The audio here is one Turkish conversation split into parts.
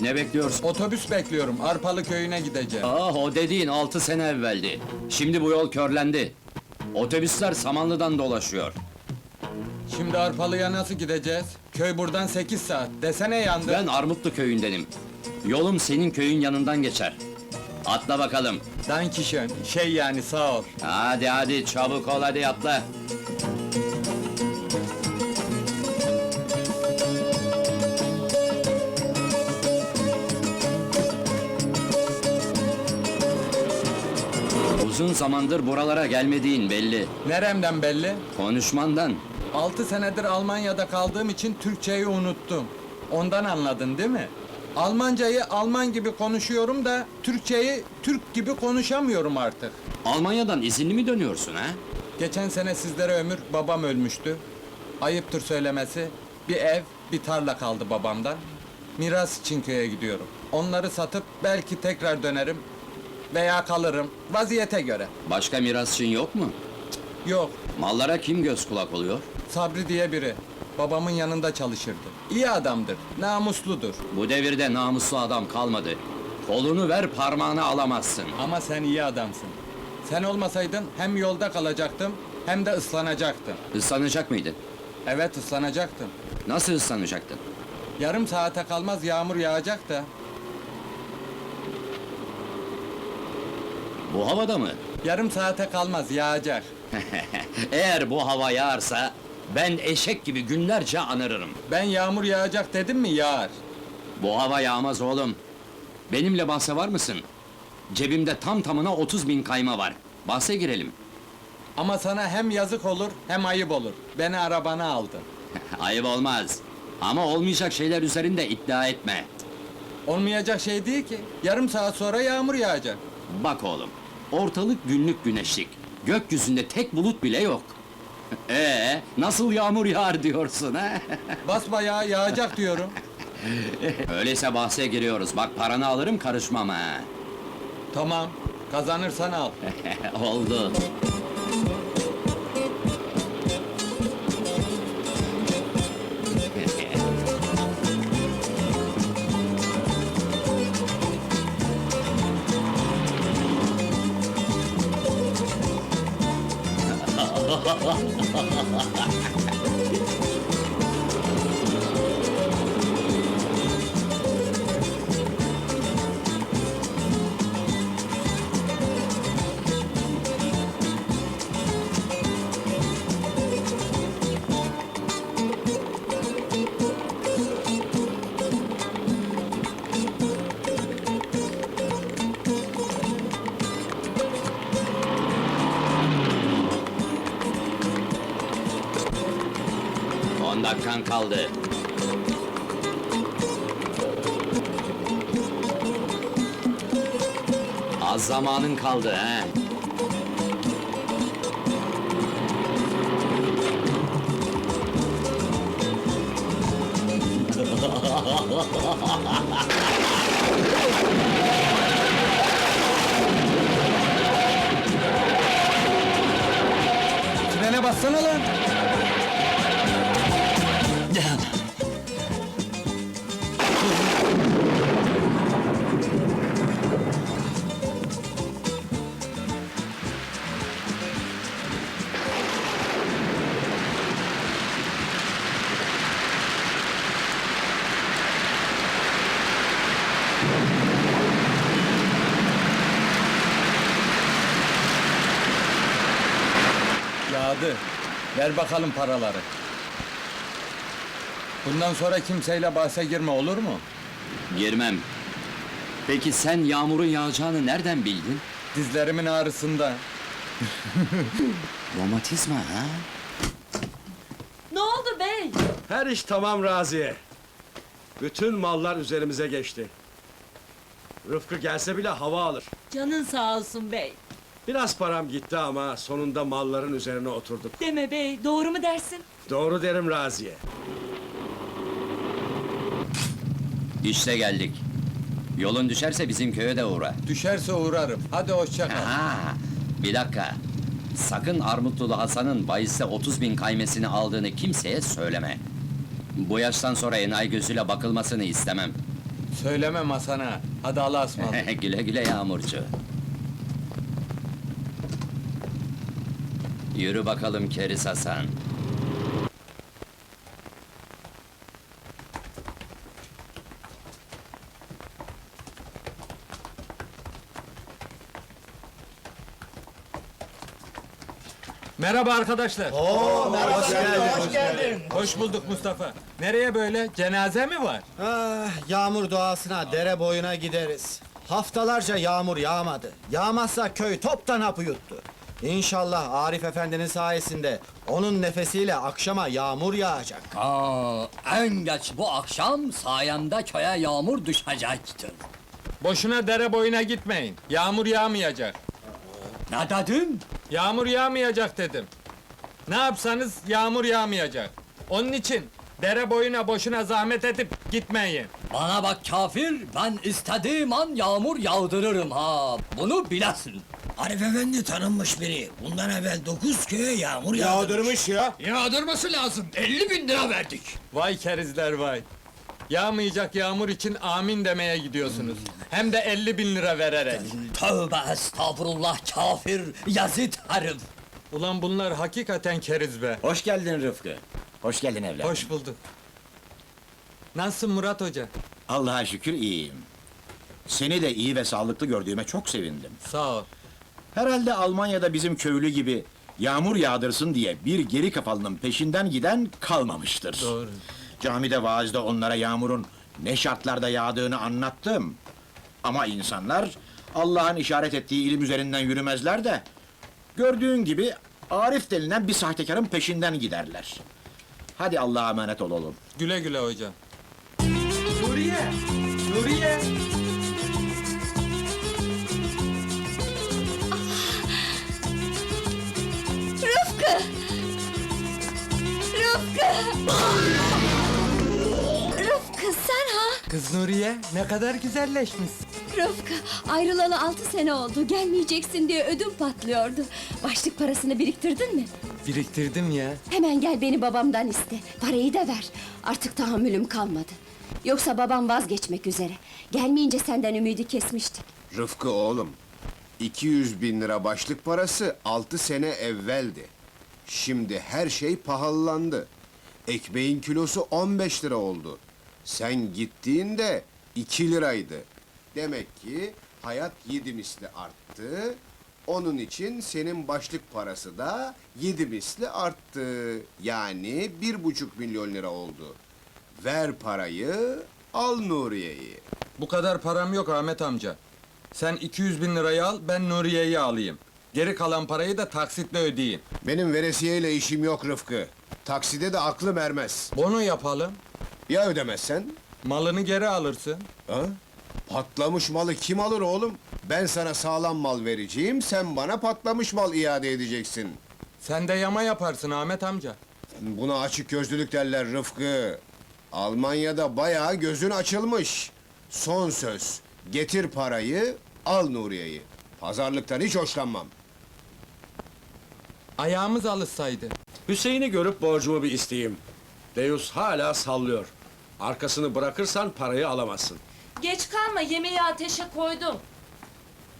ne bekliyorsun? Otobüs bekliyorum. Arpalı köyüne gideceğim. Ah o dediğin altı sene evveldi. Şimdi bu yol körlendi. Otobüsler Samanlı'dan dolaşıyor. Şimdi Arpalı'ya nasıl gideceğiz? Köy buradan 8 saat. Desene yandı. Ben Armutlu köyündenim. Yolum senin köyün yanından geçer. Atla bakalım. Dankişön. Şey yani sağ ol. Hadi hadi çabuk ol hadi atla. Uzun zamandır buralara gelmediğin belli. Neremden belli? Konuşmandan. 6 senedir Almanya'da kaldığım için Türkçeyi unuttum. Ondan anladın değil mi? Almancayı Alman gibi konuşuyorum da Türkçeyi Türk gibi konuşamıyorum artık. Almanya'dan izinli mi dönüyorsun ha? Geçen sene sizlere ömür babam ölmüştü. Ayıptır söylemesi. Bir ev, bir tarla kaldı babamdan. Miras için köye gidiyorum. Onları satıp belki tekrar dönerim veya kalırım. Vaziyete göre. Başka mirasçın yok mu? Yok, Mallara kim göz kulak oluyor? Sabri diye biri. Babamın yanında çalışırdı. İyi adamdır, namusludur. Bu devirde namuslu adam kalmadı. Kolunu ver parmağını alamazsın. Ama sen iyi adamsın. Sen olmasaydın hem yolda kalacaktım hem de ıslanacaktım. Islanacak mıydın? Evet ıslanacaktım. Nasıl ıslanacaktın? Yarım saate kalmaz yağmur yağacak da. Bu havada mı? Yarım saate kalmaz yağacak. Eğer bu hava yağarsa ben eşek gibi günlerce anırırım. Ben yağmur yağacak dedim mi yağar. Bu hava yağmaz oğlum. Benimle bahse var mısın? Cebimde tam tamına 30 bin kayma var. Bahse girelim. Ama sana hem yazık olur hem ayıp olur. Beni arabana aldın. Ayıp olmaz. Ama olmayacak şeyler üzerinde iddia etme. Olmayacak şey değil ki. Yarım saat sonra yağmur yağacak. Bak oğlum, ortalık günlük güneşlik. Gökyüzünde tek bulut bile yok. Ee, nasıl yağmur yağar diyorsun ha? Basbayağı yağacak diyorum. Öyleyse bahse giriyoruz. Bak paranı alırım karışmam ha. Tamam. Kazanırsan al. Oldu. On dakikan kaldı. Az zamanın kaldı he. Frene bassana lan. Yağdı. Ver bakalım paraları. Bundan sonra kimseyle bahse girme olur mu? Girmem. Peki sen yağmurun yağacağını nereden bildin? Dizlerimin ağrısında. Romatizma ha? Ne oldu bey? Her iş tamam Raziye. Bütün mallar üzerimize geçti. Rıfkı gelse bile hava alır. Canın sağ olsun bey. Biraz param gitti ama sonunda malların üzerine oturduk. Deme bey, doğru mu dersin? Doğru derim Raziye. İşte geldik. Yolun düşerse bizim köye de uğra. Düşerse uğrarım. Hadi hoşça kal. Ha, bir dakika. Sakın Armutlulu Hasan'ın bahiste 30 bin kaymesini aldığını kimseye söyleme. Bu yaştan sonra enayi gözüyle bakılmasını istemem. Söylemem Hasan'a. Hadi Allah'a ısmarladık. güle güle Yağmurcu. Yürü bakalım Keris Hasan. Merhaba arkadaşlar. Hoş geldin. Hoş geldin. Hoş bulduk Mustafa. Nereye böyle? Cenaze mi var? Ah, yağmur doğasına, dere boyuna gideriz. Haftalarca yağmur yağmadı. Yağmazsa köy toptan hapı yuttu. İnşallah Arif Efendi'nin sayesinde onun nefesiyle akşama yağmur yağacak. Aa, en geç bu akşam sayemde köye yağmur düşecektir. Boşuna dere boyuna gitmeyin. Yağmur yağmayacak. Ne dedin? Yağmur yağmayacak dedim. Ne yapsanız yağmur yağmayacak. Onun için dere boyuna boşuna zahmet edip gitmeyin. Bana bak kafir, ben istediğim an yağmur yağdırırım ha. Bunu bilesin. Arif Efendi tanınmış biri. Bundan evvel dokuz köye yağmur yağdırmış. Yağdırması lazım. 50 bin lira verdik. Vay kerizler vay. Yağmayacak yağmur için amin demeye gidiyorsunuz. Hem de 50 bin lira vererek. Tövbe estağfurullah kafir, yazit herif. Ulan bunlar hakikaten keriz be. Hoş geldin Rıfkı. Hoş geldin evladım. Hoş bulduk. Nasılsın Murat Hoca? Allah'a şükür iyiyim. Seni de iyi ve sağlıklı gördüğüme çok sevindim. Sağ ol. Herhalde Almanya'da bizim köylü gibi yağmur yağdırsın diye bir geri kafalının peşinden giden kalmamıştır. Doğru. Camide vaazda onlara yağmurun ne şartlarda yağdığını anlattım. Ama insanlar Allah'ın işaret ettiği ilim üzerinden yürümezler de gördüğün gibi Arif denilen bir sahtekarın peşinden giderler. Hadi Allah'a emanet ol oğlum. Güle güle hocam. Nuriye! Nuriye! Rıfkı! Rıfkı! Rıfkı sen ha? Kız Nuriye ne kadar güzelleşmişsin. Rıfkı ayrılalı altı sene oldu. Gelmeyeceksin diye ödüm patlıyordu. Başlık parasını biriktirdin mi? Biriktirdim ya. Hemen gel beni babamdan iste. Parayı da ver. Artık tahammülüm kalmadı. Yoksa babam vazgeçmek üzere. Gelmeyince senden ümidi kesmiştik. Rıfkı oğlum, 200 bin lira başlık parası altı sene evveldi. Şimdi her şey pahalandı. Ekmeğin kilosu 15 lira oldu. Sen gittiğinde 2 liraydı. Demek ki hayat yedi misli arttı. Onun için senin başlık parası da yedi misli arttı. Yani bir buçuk milyon lira oldu. Ver parayı, al Nuriye'yi. Bu kadar param yok Ahmet amca. Sen 200 bin lirayı al, ben Nuriye'yi alayım. Geri kalan parayı da taksitle ödeyeyim. Benim veresiyeyle işim yok Rıfkı. Takside de aklım ermez. Bono yapalım, Ya ödemezsen? malını geri alırsın. Ha? Patlamış malı kim alır oğlum? Ben sana sağlam mal vereceğim, sen bana patlamış mal iade edeceksin. Sen de yama yaparsın Ahmet amca. Buna açık gözlülük derler Rıfkı. Almanya'da bayağı gözün açılmış. Son söz, getir parayı, al Nuriye'yi. Pazarlıktan hiç hoşlanmam. Ayağımız alışsaydı. Hüseyin'i görüp borcumu bir isteyeyim. Deus hala sallıyor. Arkasını bırakırsan parayı alamazsın. Geç kalma yemeği ateşe koydum.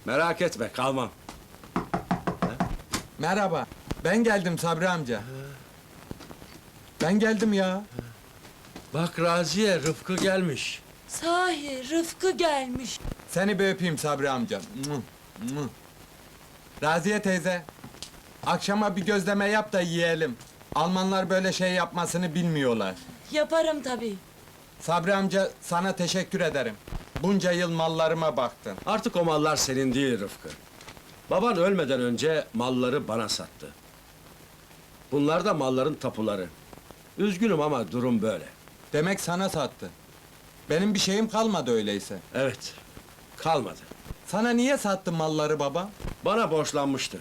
Merak etme, kalmam. Merhaba, ben geldim Sabri amca. Ben geldim ya. Bak Raziye, Rıfkı gelmiş. Sahi Rıfkı gelmiş. Seni bir öpeyim Sabri amca. Raziye teyze, akşama bir gözleme yap da yiyelim. Almanlar böyle şey yapmasını bilmiyorlar. Yaparım tabii. Sabri amca sana teşekkür ederim. Bunca yıl mallarıma baktın. Artık o mallar senin değil Rıfkı. Baban ölmeden önce malları bana sattı. Bunlar da malların tapuları. Üzgünüm ama durum böyle. Demek sana sattı. Benim bir şeyim kalmadı öyleyse. Evet, kalmadı. Sana niye sattı malları baba? Bana borçlanmıştı.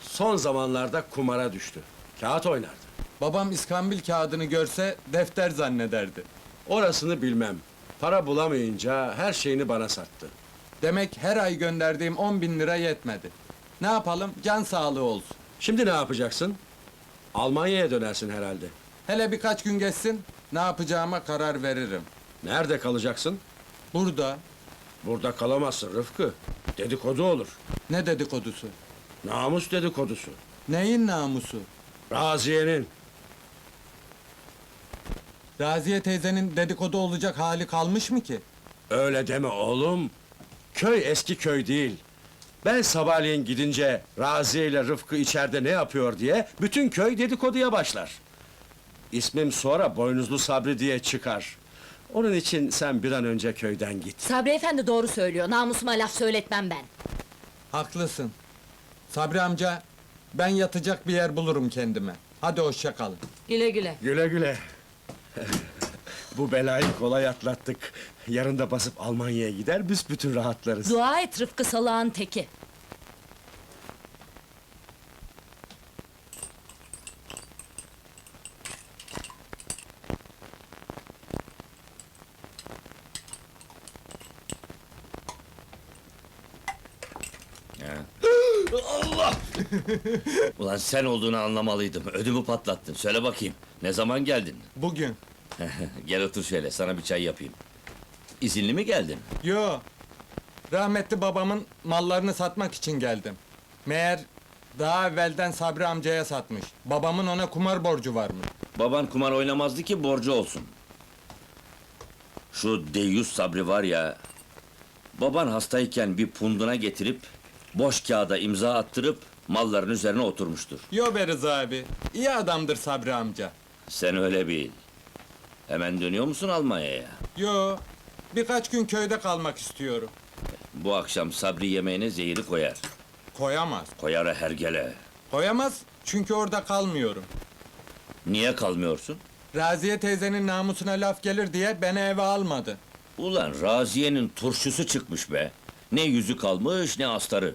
Son zamanlarda kumara düştü. Kağıt oynardı. Babam iskambil kağıdını görse defter zannederdi. Orasını bilmem. Para bulamayınca her şeyini bana sattı. Demek her ay gönderdiğim 10 bin lira yetmedi. Ne yapalım? Can sağlığı olsun. Şimdi ne yapacaksın? Almanya'ya dönersin herhalde. Hele birkaç gün geçsin, ne yapacağıma karar veririm. Nerede kalacaksın? Burada. Burada kalamazsın Rıfkı. Dedikodu olur. Ne dedikodusu? Namus dedikodusu. Neyin namusu? Raziye'nin. Raziye teyzenin dedikodu olacak hali kalmış mı ki? Öyle deme oğlum. Köy eski köy değil. Ben sabahleyin gidince Raziye ile Rıfkı içeride ne yapıyor diye bütün köy dedikoduya başlar. İsmim sonra Boynuzlu Sabri diye çıkar. Onun için sen bir an önce köyden git. Sabri efendi doğru söylüyor. Namusuma laf söyletmem ben. Haklısın. Sabri amca, ben yatacak bir yer bulurum kendime. Hadi hoşça kalın. Güle güle. Güle güle. Bu belayı kolay atlattık. Yarın da basıp Almanya'ya gider, büsbütün rahatlarız. Dua et Rıfkı salağın teki. Ulan sen olduğunu anlamalıydım. Ödümü patlattın. Söyle bakayım. Ne zaman geldin? Bugün. Gel otur şöyle. Sana bir çay yapayım. İzinli mi geldin? Yo. Rahmetli babamın mallarını satmak için geldim. Meğer daha evvelden Sabri amcaya satmış. Babamın ona kumar borcu varmış. Baban kumar oynamazdı ki borcu olsun. Şu Deyyus Sabri var ya... Baban hastayken bir punduna getirip... Boş kağıda imza attırıp... Malların üzerine oturmuştur. Yo be Rıza abi. iyi adamdır Sabri amca. Sen öyle bil. Hemen dönüyor musun Almanya'ya? Yo. Birkaç gün köyde kalmak istiyorum. Bu akşam Sabri yemeğine zehiri koyar. Koyamaz. Koyar hergele. Koyamaz çünkü orada kalmıyorum. Niye kalmıyorsun? Raziye teyzenin namusuna laf gelir diye beni eve almadı. Ulan Raziye'nin turşusu çıkmış be. Ne yüzü kalmış ne astarı.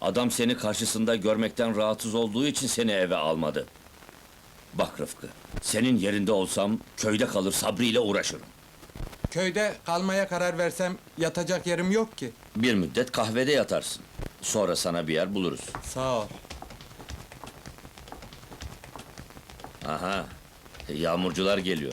Adam seni karşısında görmekten rahatsız olduğu için seni eve almadı. Bak Rıfkı, senin yerinde olsam köyde kalır Sabri ile uğraşırım. Köyde kalmaya karar versem yatacak yerim yok ki. Bir müddet kahvede yatarsın. Sonra sana bir yer buluruz. Sağ ol. Aha, yağmurcular geliyor.